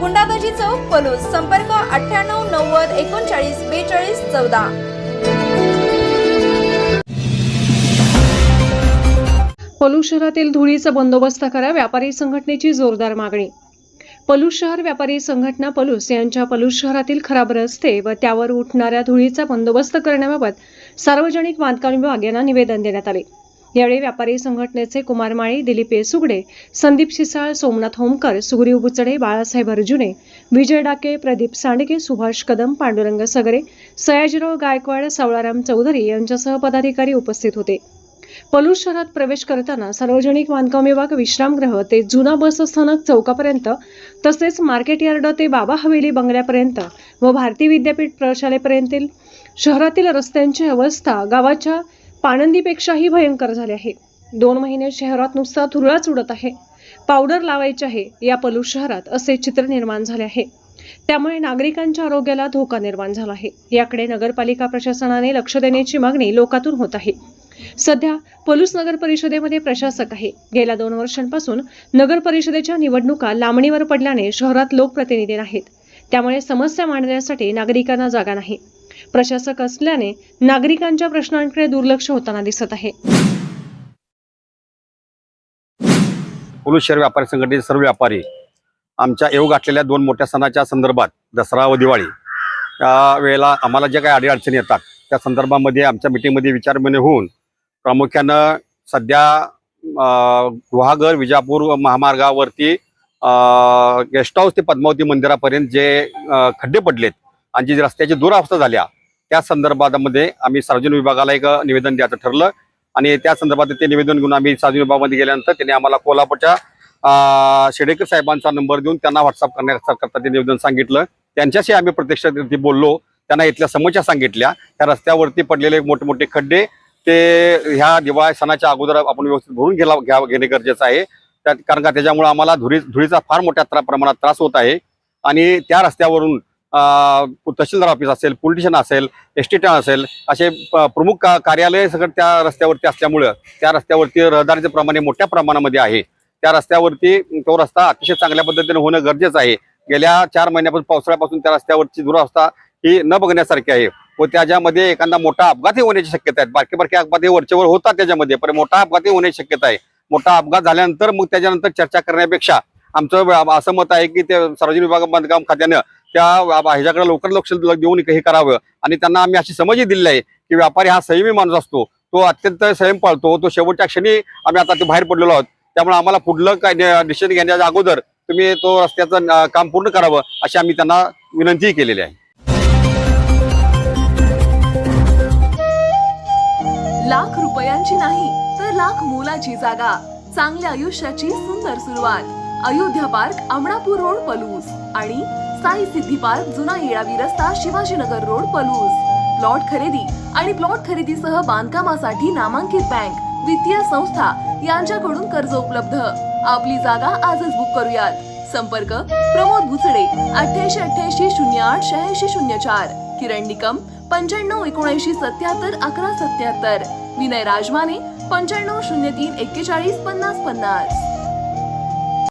गुंडाबाजी चौक पलूस संपर्क अठ्ठ्याण्णव नव्वद एकोणचाळीस बेचाळीस चौदा. पलूस शहरातील धुळीचा बंदोबस्त करा व्यापारी संघटनेची जोरदार मागणी. पलूस शहर व्यापारी संघटना पलूस यांच्या पलूस शहरातील खराब रस्ते व त्यावर उठणाऱ्या धुळीचा बंदोबस्त करण्याबाबत सार्वजनिक बांधकाम विभाग यांना निवेदन देण्यात आले. यावेळी व्यापारी संघटनेचे कुमार माळी दिलीप येसुगडे संदीप शिसाळ सोमनाथ होमकर सुग्रीव बुचडे बाळासाहेब अर्जुने विजय डाके प्रदीप सांडगे सुभाष कदम पांडुरंग सगरे सयाजीराव गायकवाड सावळाराम चौधरी यांच्यासह पदाधिकारी उपस्थित होते. पलूस शहरात प्रवेश करताना सार्वजनिक बांधकाम विभाग विश्रामगृह ते जुना बस स्थानक चौकापर्यंत तसेच मार्केट यार्ड ते बाबा हवेली बंगल्यापर्यंत व भारती विद्यापीठ प्रशालेपर्यंतील शहरातील रस्त्यांची अवस्था गावाच्या पाणंदीपेक्षाही भयंकर झाले आहे. दोन महिने शहरात नुसता धुरळाच उडत आहे. पावडर लावायचे आहे या पलूस शहरात असे चित्र निर्माण झाले आहे. त्यामुळे नागरिकांच्या आरोग्याला धोका निर्माण झाला आहे. याकडे नगरपालिका प्रशासनाने लक्ष देण्याची मागणी लोकातून होत आहे. सध्या पलूस नगर परिषदेमध्ये प्रशासक आहे. गेल्या दोन वर्षांपासून नगर परिषदेच्या निवडणुका लांबणीवर पडल्याने शहरात लोकप्रतिनिधी नाहीत. त्यामुळे समस्या मांडण्यासाठी नागरिकांना जागा नाही. प्रशासक असल्याने नागरिकांच्या प्रश्नांकडे दुर्लक्ष होताना दिसत आहे. पोलीस शहर व्यापारी संघटनेचे सर्व व्यापारी आमच्या येऊ गाठलेल्या दोन मोठ्या सणाच्या संदर्भात दसरा व दिवाळी या वेळेला आम्हाला ज्या काही अडीअडचणी येतात त्या संदर्भामध्ये आमच्या मिटिंगमध्ये विचारविनिमय होऊन प्रामुख्यानं सध्या गुहागर विजापूर महामार्गावरती गेस्ट हाऊस ते पद्मावती मंदिरापर्यंत जे खड्डे पडलेत आणि जी रस्त्याची दुरावस्था झाल्या त्या संदर्भामध्ये आम्ही सार्वजनिक विभागाला एक निवेदन द्यायचं ठरलं. आणि त्या संदर्भात ते निवेदन घेऊन आम्ही सार्वजनिक विभागामध्ये गेल्यानंतर त्यांनी आम्हाला कोल्हापूरच्या शेडेकर साहेबांचा नंबर देऊन त्यांना व्हॉट्सअप करण्याकरता ते निवेदन सांगितलं. त्यांच्याशी आम्ही प्रत्यक्ष बोललो. त्यांना इथल्या समस्या सांगितल्या. त्या रस्त्यावरती पडलेले मोठमोठे खड्डे ते ह्या दिवाळी सणाच्या अगोदर आपण व्यवस्थित भरून गेला घ्या घेणे गरजेचं आहे. त्यात कारण का त्याच्यामुळे आम्हाला धुरी धुळीचा फार मोठ्या त्रा- प्रमाणात त्रास होत आहे. आणि त्या रस्त्यावरून तहसीलदार ऑफिस असेल पोलिटिशियन असेल एस टी असेल असे प्रमुख का- कार्यालय सगळं त्या रस्त्यावरती असल्यामुळं त्या रस्त्यावरती रहदारीचे प्रमाणे मोठ्या प्रमाणामध्ये आहे. त्या रस्त्यावरती तो रस्ता अतिशय चांगल्या पद्धतीने होणं गरजेचं आहे. गेल्या चार महिन्यापासून पावसाळ्यापासून त्या रस्त्यावरची दुरावस्था ही न बघण्यासारखी आहे व त्याच्यामध्ये एखादा मोठा अपघातही होण्याची शक्यता आहे. बारके बारके अपघातही वरच्यावर वरचेवर होतात त्याच्यामध्ये पण मोठा अपघातही होण्याची शक्यता आहे. मोठा अपघात झाल्यानंतर मग त्याच्यानंतर चर्चा करण्यापेक्षा आमचं असं मत आहे की ते सार्वजनिक विभाग बांधकाम खात्यानं त्या ह्याच्याकडे लवकर लक्ष देऊन हे करावं. आणि त्यांना आम्ही अशी समजही दिलेली आहे की व्यापारी हा संयमी माणूस असतो. तो अत्यंत संयम पाळतो. तो शेवटच्या क्षणी आम्ही आता ते बाहेर पडलेलो आहोत. त्यामुळे आम्हाला पुढलं काय निश्चित घेण्याच्या अगोदर तुम्ही तो रस्त्याचं काम पूर्ण करावं अशी आम्ही त्यांना विनंतीही केलेली आहे. लाख रुपयांची नाही तर लाख मोलाची जागा. चांगल्या आयुष्याची सुंदर सुरुवात. Ayodhya park Amanapur road Palus. आणि साई सिद्धी पार्क जुना येळावी रस्ता शिवाजीनगर रोड पलूस. प्लॉट खरेदी आणि प्लॉट खरेदीसह बांधकामासाठी नामांकित बँक वित्तीय संस्था यांच्याकडून कर्ज उपलब्ध. आपली जागा आजच बुक करूयात. संपर्क प्रमोद भुसडे अठ्ठ्याऐंशी अठ्ठ्याऐंशी शून्य आठ शहाऐंशी शून्य चार. किरण निकम पंच्याण्णव एकोणऐंशी सत्याहत्तर अकरा सत्याहत्तर. विनय राजमाने पंच्याण्णव शून्य तीन एक्केचाळीस पन्नास पन्नास.